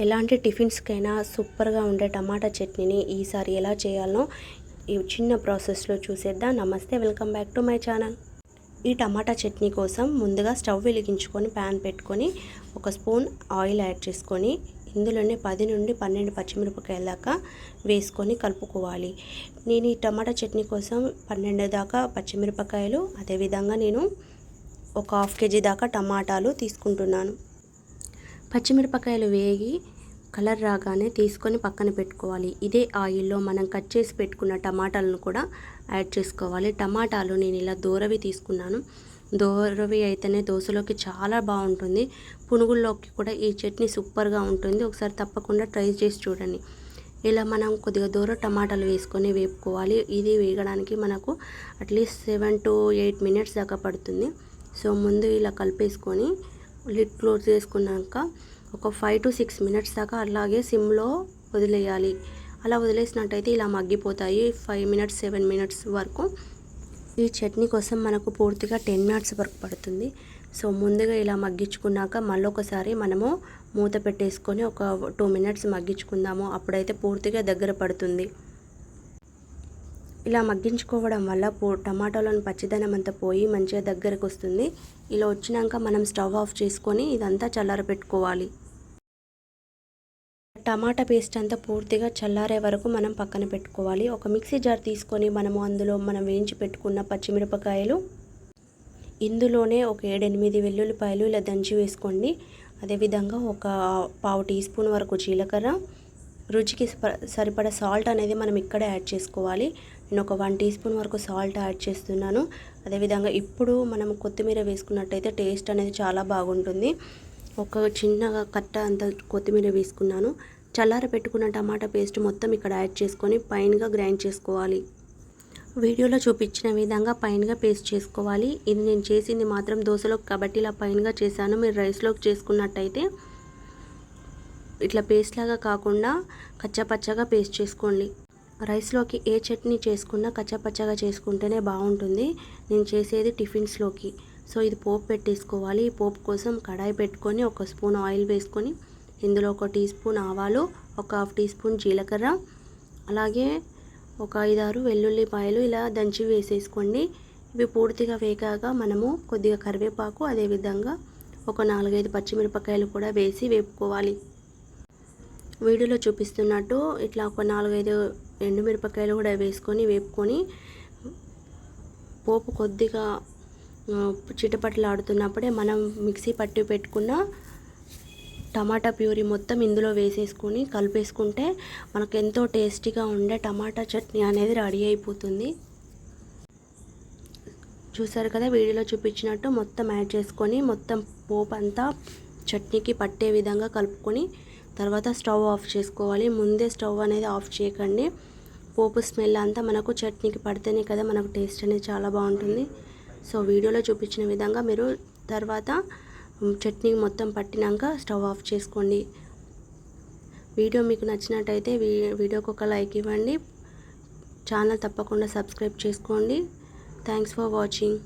ఎలాంటి టిఫిన్స్కైనా సూపర్గా ఉండే టమాటా చట్నీని ఈసారి ఎలా చేయాలో ఈ చిన్న ప్రాసెస్లో చూసేద్దాం. నమస్తే welcome back to my channel. ఈ టమాటా చట్నీ కోసం ముందుగా స్టవ్ వెలిగించుకొని ప్యాన్ పెట్టుకొని ఒక స్పూన్ ఆయిల్ యాడ్ చేసుకొని ఇందులోనే పది నుండి పన్నెండు పచ్చిమిరపకాయల దాకా వేసుకొని కలుపుకోవాలి. నేను ఈ టమాటా చట్నీ కోసం పన్నెండు దాకా పచ్చిమిరపకాయలు అదేవిధంగా నేను ఒక హాఫ్ కేజీ దాకా టమాటాలు తీసుకుంటున్నాను. పచ్చిమిరపకాయలు వేగి కలర్ రాగానే తీసుకొని పక్కన పెట్టుకోవాలి. ఇదే ఆయిల్లో మనం కట్ చేసి పెట్టుకున్న టమాటాలను కూడా యాడ్ చేసుకోవాలి. టమాటాలు నేను ఇలా దూరవి తీసుకున్నాను. దూరవి అయితేనే దోశలోకి చాలా బాగుంటుంది. పునుగుల్లోకి కూడా ఈ చట్నీ సూపర్గా ఉంటుంది. ఒకసారి తప్పకుండా ట్రై చేసి చూడండి. ఇలా మనం కొద్దిగా దూరం టమాటాలు వేసుకొని వేపుకోవాలి. ఇది వేగడానికి మనకు at least seven to eight minutes దాకా పడుతుంది. సో ముందు ఇలా కలిపేసుకొని లిడ్ క్లోజ్ చేసుకున్నాక ఒక ఫైవ్ టు సిక్స్ మినిట్స్ దాకా అలాగే సిమ్లో వదిలేయాలి. అలా వదిలేసినట్టయితే ఇలా మగ్గిపోతాయి. ఫైవ్ మినిట్స్ సెవెన్ మినిట్స్ వరకు ఈ చట్నీ కోసం మనకు పూర్తిగా టెన్ మినిట్స్ వరకు పడుతుంది. సో ముందుగా ఇలా మగ్గించుకున్నాక మళ్ళీ ఒకసారి మనము మూత పెట్టేసుకొని ఒక టూ మినిట్స్ మగ్గించుకుందాము. అప్పుడైతే పూర్తిగా దగ్గర పడుతుంది. ఇలా మగ్గించుకోవడం వల్ల పో టమాటాలోని పచ్చిదనం అంతా పోయి మంచిగా దగ్గరకు వస్తుంది ఇలా వచ్చినాక మనం స్టవ్ ఆఫ్ చేసుకొని ఇదంతా చల్లారబెట్టుకోవాలి టమాటా పేస్ట్ అంతా పూర్తిగా చల్లారే వరకు మనం పక్కన పెట్టుకోవాలి. ఒక మిక్సీ జార్ తీసుకొని మనము అందులో మనం వేయించి పెట్టుకున్న పచ్చిమిరపకాయలు ఇందులోనే ఒక ఏడెనిమిది వెల్లుల్లిపాయలు ఇలా దంచి వేసుకోండి. అదేవిధంగా ఒక పావు టీ స్పూన్ వరకు జీలకర్ర రుచికి సరిపడా సాల్ట్ అనేది మనం ఇక్కడే యాడ్ చేసుకోవాలి. నేను ఒక వన్ టీ స్పూన్ వరకు సాల్ట్ యాడ్ చేస్తున్నాను. అదేవిధంగా ఇప్పుడు మనం కొత్తిమీర వేసుకున్నట్టయితే టేస్ట్ అనేది చాలా బాగుంటుంది. ఒక చిన్నగా కట్ట అంత కొత్తిమీర వేసుకున్నాను. చల్లార పెట్టుకున్న టమాటా పేస్ట్ మొత్తం ఇక్కడ యాడ్ చేసుకొని పైన్గా గ్రైండ్ చేసుకోవాలి. వీడియోలో చూపించిన విధంగా పైన్గా పేస్ట్ చేసుకోవాలి. ఇది నేను చేసింది మాత్రం దోశలోకి కాబట్టి ఇలా చేశాను. మీరు రైస్లోకి చేసుకున్నట్టయితే ఇట్లా పేస్ట్ లాగా కాకుండా కచ్చపచ్చగా పేస్ట్ చేసుకోండి. రైస్లోకి ఏ చట్నీ చేసుకున్నా కచ్చపచ్చగా చేసుకుంటేనే బాగుంటుంది. నేను చేసేది టిఫిన్స్లోకి. సో ఇది పోపు పెట్టేసుకోవాలి. ఈ పోపు కోసం కడాయి పెట్టుకొని ఒక స్పూన్ ఆయిల్ వేసుకొని ఇందులో ఒక టీ స్పూన్ ఆవాలు ఒక హాఫ్ టీ స్పూన్ జీలకర్ర అలాగే ఒక ఐదారు వెల్లుల్లిపాయలు ఇలా దంచి వేసేసుకోండి. ఇవి పూర్తిగా వేగాక మనము కొద్దిగా కరివేపాకు అదేవిధంగా ఒక నాలుగైదు పచ్చిమిరపకాయలు కూడా వేసి వేపుకోవాలి. వీడియోలో చూపిస్తున్నట్టు ఇట్లా ఒక నాలుగైదు ఎండుమిరపకాయలు కూడా వేసుకొని వేపుకొని పోపు కొద్దిగా చిటపట్లాడుతున్నప్పుడే మనం మిక్సీ పట్టి పెట్టుకున్న టమాటా ప్యూరీ మొత్తం ఇందులో వేసేసుకొని కలిపేసుకుంటే మనకు ఎంతో టేస్టీగా ఉండే టమాటా చట్నీ అనేది రెడీ అయిపోతుంది. చూసారు కదా వీడియోలో చూపించినట్టు మొత్తం యాడ్ చేసుకొని మొత్తం పోపు అంతా చట్నీకి పట్టే విధంగా కలుపుకొని తర్వాత స్టవ్ ఆఫ్ చేసుకోవాలి. ముందే స్టవ్ అనేది ఆఫ్ చేయకండి. పోపు స్మెల్ అంతా మనకు చట్నీకి పడితేనే కదా మనకు టేస్ట్ అనేది చాలా బాగుంటుంది. సో వీడియోలో చూపించిన విధంగా మీరు తర్వాత చట్నీ మొత్తం పట్టినాక స్టవ్ ఆఫ్ చేసుకోండి. వీడియో మీకు నచ్చినట్టయితే వీడియోకి ఒక లైక్ ఇవ్వండి. ఛానల్ తప్పకుండా సబ్స్క్రైబ్ చేసుకోండి. Thanks for watching.